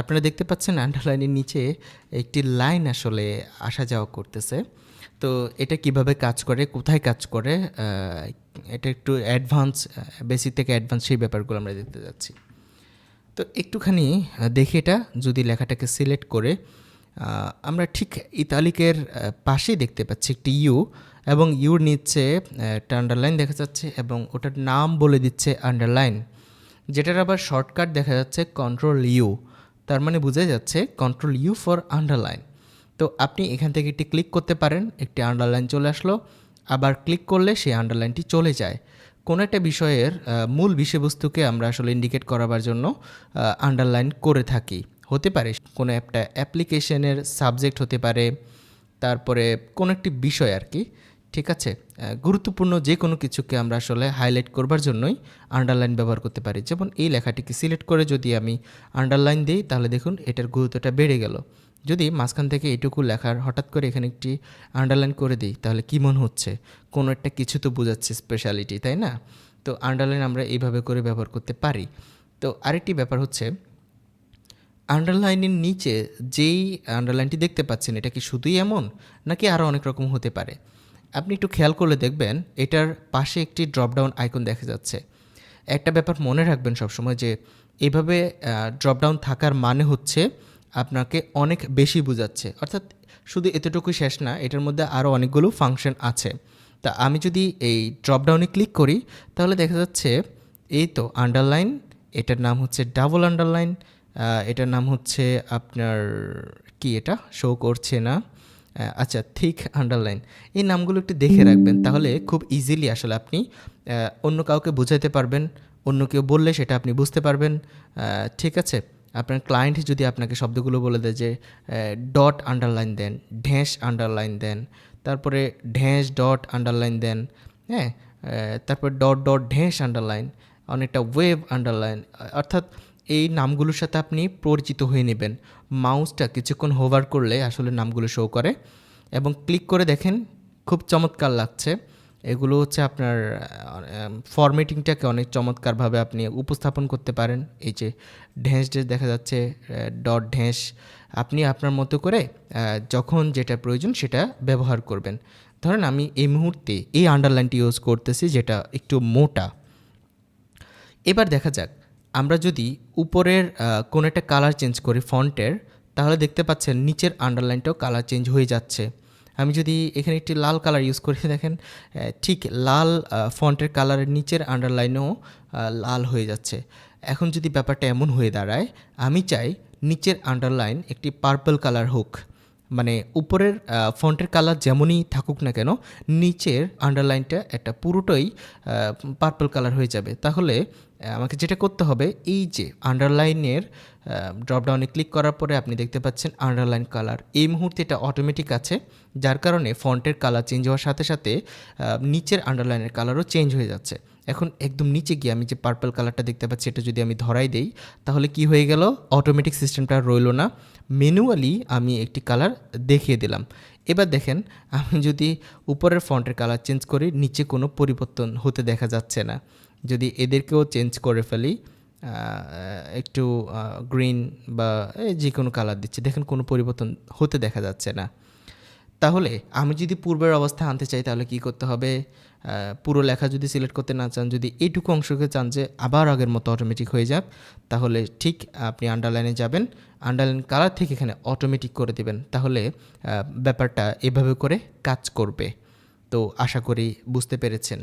আপনারা দেখতে পাচ্ছেন আন্ডারলাইনের নিচে একটি লাইন আসলে আসা যাওয়া করতেছে। তো এটা কীভাবে কাজ করে কোথায় কাজ করে এটা একটু অ্যাডভান্স বেসিক থেকে অ্যাডভান্স সেই ব্যাপারগুলো আমরা দেখতে যাচ্ছি। তো একটুখানি দেখে এটা যদি লেখাটাকে সিলেক্ট করে আমরা ঠিক ইতালিকের পাশেই দেখতে পাচ্ছি একটি ইউ এবং ইউর নিচে আহ, একটা আন্ডারলাইন দেখা যাচ্ছে এবং ওটার নাম বলে দিচ্ছে আন্ডারলাইন যেটার আবার শর্টকাট দেখা যাচ্ছে কন্ট্রোল ইউ তার মানে বোঝা যাচ্ছে কন্ট্রোল ইউ ফর আন্ডারলাইন তো আপনি এখান থেকে একটি ক্লিক করতে পারেন, একটি আন্ডারলাইন চলে আসলো। আবার ক্লিক করলে সেই আন্ডারলাইনটি চলে যায়। কোনো একটা বিষয়ের মূল বিষয়বস্তুকে আমরা আসলে ইন্ডিকেট করাবার জন্য আন্ডারলাইন করে থাকি। হতে পারে কোনো একটা অ্যাপ্লিকেশনের সাবজেক্ট হতে পারে, তারপরে কোনো একটি বিষয় আর কি। ঠিক আছে? গুরুত্বপূর্ণ যে কোনো কিছুকে আমরা আসলে হাইলাইট করবার জন্যই আন্ডারলাইন ব্যবহার করতে পারি। যেমন এই লেখাটিকে সিলেক্ট করে যদি আমি আন্ডারলাইন দিই, তাহলে দেখুন এটার গুরুত্বটা বেড়ে গেল। যদি মাঝখান থেকে এটুকু লেখার হঠাৎ করে এখানে একটি আন্ডারলাইন করে দিই, তাহলে কী মনে হচ্ছে? কোনো একটা কিছু তো বোঝাচ্ছে স্পেশালিটি তাই না? তো আন্ডারলাইন আমরা এইভাবে করে ব্যবহার করতে পারি। তো আরেকটি ব্যাপার হচ্ছে আন্ডারলাইনের নিচে যেই আন্ডারলাইনটি দেখতে পাচ্ছেন, এটা কি শুধুই এমন? নাকি আরও অনেক রকম হতে পারে? আপনি একটু খেয়াল করলে দেখবেন এটার পাশে একটি ড্রপডাউন আইকন দেখা যাচ্ছে। একটা ব্যাপার মনে রাখবেন সবসময় যে, এভাবে ড্রপডাউন থাকার মানে হচ্ছে আপনাকে অনেক বেশি বোঝাচ্ছে। অর্থাৎ শুধু এতটুকুই শেষ না, এটার মধ্যে আরও অনেকগুলো ফাংশন আছে। তা আমি যদি এই ড্রপডাউনে ক্লিক করি, তাহলে দেখা যাচ্ছে এই তো আন্ডারলাইন এটার নাম হচ্ছে ডাবল আন্ডারলাইন এটার নাম হচ্ছে আপনার, কি এটা? শো করছে না। আচ্ছা থিক আন্ডারলাইন এই নামগুলো একটু দেখে রাখবেন, তাহলে খুব ইজিলি আসলে আপনি অন্য কাউকে বোঝাতে পারবেন, অন্য কেউ বললে সেটা আপনি বুঝতে পারবেন। ঠিক আছে? আপনার ক্লায়েন্ট যদি আপনাকে শব্দগুলো বলে দেয় যে ডট আন্ডারলাইন দেন ঢ্যাঁস আন্ডারলাইন দেন, তারপরে ঢ্যাঁস ডট আন্ডারলাইন দেন হ্যাঁ? তারপর ডট ডট ঢ্যাঁস আন্ডারলাইন অনেকটা ওয়েভ আন্ডারলাইন অর্থাৎ এই নামগুলোর সাথে আপনি পরিচিত হয়ে নেবেন। মাউসটা কিছুক্ষণ হোভার করলে আসলে নামগুলো শো করে এবং ক্লিক করে দেখেন, খুব চমৎকার লাগছে। এগুলো হচ্ছে আপনার ফরম্যাটিংটাকে অনেক চমৎকারভাবে আপনি উপস্থাপন করতে পারেন। এই যে ঢেঁস ডেস দেখা যাচ্ছে ডট ঢেঁস আপনি আপনার মতো করে যখন যেটা প্রয়োজন সেটা ব্যবহার করবেন। ধরেন আমি এই মুহূর্তে এই আন্ডারলাইনটি ইউজ করতেছি যেটা একটু মোটা। এবার দেখা যাক আমরা যদি উপরের কোনো একটা কালার চেঞ্জ করি ফন্টের তাহলে দেখতে পাচ্ছেন নিচের আন্ডারলাইনটাও কালার চেঞ্জ হয়ে যাচ্ছে। আমি যদি এখানে একটি লাল কালার ইউজ করি, দেখেন ঠিক লাল ফন্টের কালারের নিচের আন্ডারলাইনও লাল হয়ে যাচ্ছে। এখন যদি ব্যাপারটা এমন হয়ে দাঁড়ায়, আমি চাই নিচের আন্ডারলাইন একটি পার্পল কালার হোক। মানে উপরের ফন্টের কালার যেমনই থাকুক না কেন, নিচের আন্ডারলাইনটা একটা পুরোটাই পার্পল কালার হয়ে যাবে। তাহলে আমাকে যেটা করতে হবে, এই যে আন্ডারলাইনের ড্রপডাউনে ক্লিক করার পরে আপনি দেখতে পাচ্ছেন আন্ডারলাইন কালার এই মুহূর্তে এটা অটোমেটিক আছে, যার কারণে ফন্টের কালার চেঞ্জ হওয়ার সাথে সাথে নিচের আন্ডারলাইনের কালারও চেঞ্জ হয়ে যাচ্ছে। এখন একদম নিচে গিয়ে আমি যে পার্পল কালারটা দেখতে পাচ্ছি, এটা যদি আমি ধরাই দেই, তাহলে কি হয়ে গেল? অটোমেটিক সিস্টেমটা রইল না। ম্যানুয়ালি আমি একটি কালার দেখিয়ে দিলাম। এবার দেখেন, আমি যদি উপরের ফন্টের কালার চেঞ্জ করি, নিচে কোনো পরিবর্তন হতে দেখা যাচ্ছে না। যদি এদেরকেও চেঞ্জ করে ফেলি একটু গ্রিন বা যে কোনো কালার দিচ্ছি। দেখেন কোনো পরিবর্তন হতে দেখা যাচ্ছে না। তাহলে আমি যদি পূর্বের অবস্থা আনতে চাই, তাহলে কি করতে হবে? পুরো লেখা যদি সিলেক্ট করতে না চান, যদি এইটুকু অংশকে চান যে আবার আগের মতো অটোমেটিক হয়ে যাক, তাহলে ঠিক আপনি আন্ডারলাইনে যাবেন। আন্ডারলাইন কালার থেকে এখানে অটোমেটিক করে দেবেন। তাহলে ব্যাপারটা এভাবে করে কাজ করবে। তো আশা করি বুঝতে পেরেছেন।